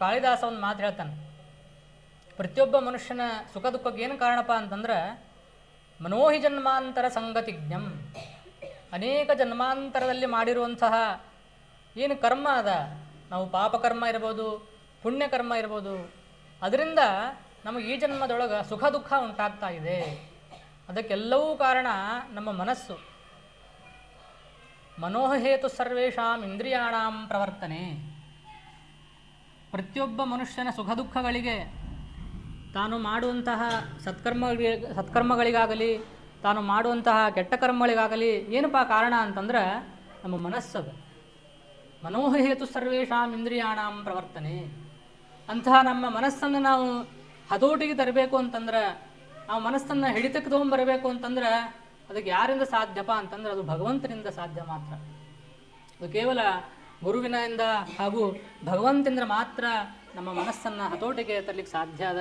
ಕಾಳಿದಾಸ ಒಂದು ಮಾತು ಹೇಳ್ತಾನೆ. ಪ್ರತಿಯೊಬ್ಬ ಮನುಷ್ಯನ ಸುಖ ದುಃಖಕ್ಕೆ ಏನು ಕಾರಣಪ್ಪ ಅಂತಂದ್ರೆ ಮನೋಹಿ ಜನ್ಮಾಂತರ ಸಂಗತಿಜ್ಞಂ. ಅನೇಕ ಜನ್ಮಾಂತರದಲ್ಲಿ ಮಾಡಿರುವಂತಹ ಏನು ಕರ್ಮ ಅದ? ನಾವು ಪಾಪಕರ್ಮ ಇರ್ಬೋದು ಪುಣ್ಯಕರ್ಮ ಇರ್ಬೋದು. ಅದರಿಂದ ನಮಗೆ ಈ ಜನ್ಮದೊಳಗೆ ಸುಖ ದುಃಖ ಉಂಟಾಗ್ತಾ ಇದೆ. ಅದಕ್ಕೆಲ್ಲವೂ ಕಾರಣ ನಮ್ಮ ಮನಸ್ಸು. ಮನೋಹೇತು ಸರ್ವೇಷಾಂ ಇಂದ್ರಿಯಾಣಾಂ ಪ್ರವರ್ತನೆ. ಪ್ರತಿಯೊಬ್ಬ ಮನುಷ್ಯನ ಸುಖ ದುಃಖಗಳಿಗೆ ತಾನು ಮಾಡುವಂತಹ ಸತ್ಕರ್ಮಗಳಿಗೆ ಸತ್ಕರ್ಮಗಳಿಗಾಗಲಿ, ತಾನು ಮಾಡುವಂತಹ ಕೆಟ್ಟ ಕರ್ಮಗಳಿಗಾಗಲಿ ಏನಪ್ಪ ಕಾರಣ ಅಂತಂದ್ರೆ ನಮ್ಮ ಮನಸ್ಸದು. ಮನೋಹೇತು ಸರ್ವೇಷಾಂ ಇಂದ್ರಿಯಾಣಾಂ ಪ್ರವರ್ತನೆ. ಅಂತಹ ನಮ್ಮ ಮನಸ್ಸನ್ನು ನಾವು ಹತೋಟಿಗೆ ತರಬೇಕು ಅಂತಂದ್ರೆ, ಆ ಮನಸ್ಸನ್ನು ಹಿಡಿತಕ್ಕೆ ತೊಗೊಂಬರಬೇಕು ಅಂತಂದ್ರೆ ಅದಕ್ಕೆ ಯಾರಿಂದ ಸಾಧ್ಯಪ್ಪ ಅಂತಂದ್ರೆ ಅದು ಭಗವಂತನಿಂದ ಸಾಧ್ಯ ಮಾತ್ರ. ಅದು ಕೇವಲ ಗುರುವಿನಿಂದ ಹಾಗೂ ಭಗವಂತನಿಂದ ಮಾತ್ರ ನಮ್ಮ ಮನಸ್ಸನ್ನು ಹತೋಟಿಗೆ ತರಲಿಕ್ಕೆ ಸಾಧ್ಯ ಅದ